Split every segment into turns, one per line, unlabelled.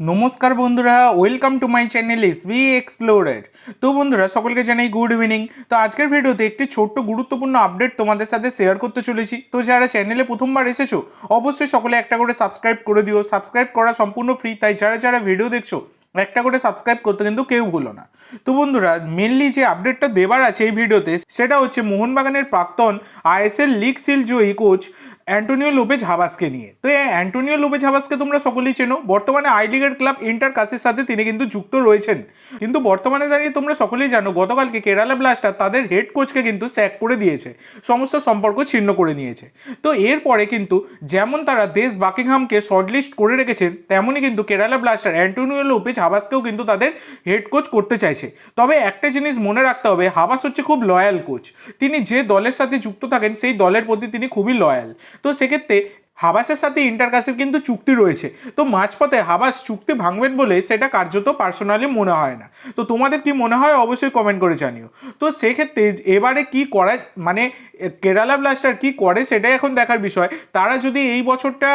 নমস্কার বন্ধুরা welcome to my channel S B explorer তো বন্ধুরা, সকলকে জানাই গুড ইভিনিং তো আজকের ভিডিওতে একটি ছোট্ট গুরুত্বপূর্ণ আপডেট তোমাদের সাথে শেয়ার করতে চলেছি। তো যারা চ্যানেলে প্রথমবার এসেছ, অবশ্যই সকলে একটা করে সাবস্ক্রাইব করে দিও। সাবস্ক্রাইব করা সম্পূর্ণ ফ্রি তাই যারা যারা ভিডিও দেখছ, একটা করে সাবস্ক্রাইব করতে কিন্তু কেউ ভুলো না। তো বন্ধুরা মেনলি যে আপডেটটা দেবার আছে এই ভিডিওতে সেটা হচ্ছে মোহনবাগানের প্রাক্তন আইএসএল লিগ সিল জয়ী কোচ অ্যান্টোনিও লোপেজ হাবাসকে নিয়ে। তো এই অ্যান্টোনিও লোপেজ হাবাসকে তোমরা সকলেই চেনো। বর্তমানে আই লিগের ক্লাব ইন্টার কাসের সাথে তিনি কিন্তু যুক্ত রয়েছেন। কিন্তু বর্তমানে দাঁড়িয়ে তোমরা সকলেই জানো, গতকালকে কেরালা ব্লাস্টার তাদের হেড কোচকে কিন্তু স্যাক করে দিয়েছে। সমস্ত সম্পর্ক ছিন্ন করে নিয়েছে। তো এরপরে কিন্তু যেমন তারা দেশ বাকিংহামকে শর্টলিস্ট করে রেখেছেন, তেমনই কিন্তু কেরালা ব্লাস্টার অ্যান্টোনিও লোপেজ হাবাসকেও কিন্তু তাদের হেড কোচ করতে চাইছে। তবে একটা জিনিস মনে রাখতে হবে হাবাস হচ্ছে খুব লয়াল কোচ তিনি যে দলের সাথে যুক্ত থাকেন, সেই দলের প্রতি তিনি খুবই লয়াল তো সেক্ষেত্রে হাবাসের সাথে ইন্টারকাসের কিন্তু চুক্তি রয়েছে। তো মাঝপথে হাবাস চুক্তি ভাঙবেন বলে সেটা কার্যত পার্সোনালি মনে হয় না। তো তোমাদের কি মনে হয় অবশ্যই কমেন্ট করে জানিও। তো সেক্ষেত্রে এবারে কি করা মানে কেরালা ব্লাস্টার কি করে সেটাই এখন দেখার বিষয়। তারা যদি এই বছরটা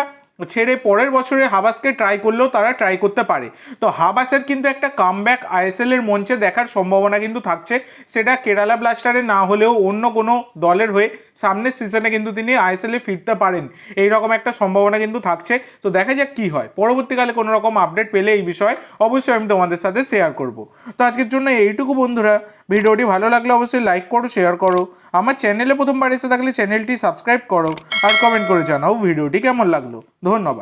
ছেড়ে পরের বছরে হাবাসকে ট্রাই করলেও তারা ট্রাই করতে পারে। তো হাবাসের কিন্তু একটা কামব্যাক আইএসএল এর মঞ্চে দেখার সম্ভাবনা কিন্তু থাকছে। সেটা কেরালা ব্লাস্টারে না হলেও অন্য কোনো দলের হয়ে সামনের সিজনে কিন্তু তিনি আইএসএল ফিরতে পারেন। এই রকম একটা সম্ভাবনা কিন্তু থাকছে। তো দেখা যাক কি হয়। পরবর্তীকালে কোনো রকম আপডেট পেলে এই বিষয়ে অবশ্যই আমি তোমাদের সাথে শেয়ার করব। তো আজকের জন্য এইটুকু বন্ধুরা। ভিডিওটি ভালো লাগলে অবশ্যই লাইক করো শেয়ার করো। আমার চ্যানেলে প্রথমবার এসে থাকলে চ্যানেলটি সাবস্ক্রাইব করো। আর কমেন্ট করে জানাও ভিডিওটি কেমন লাগল। ধন্যবাদ।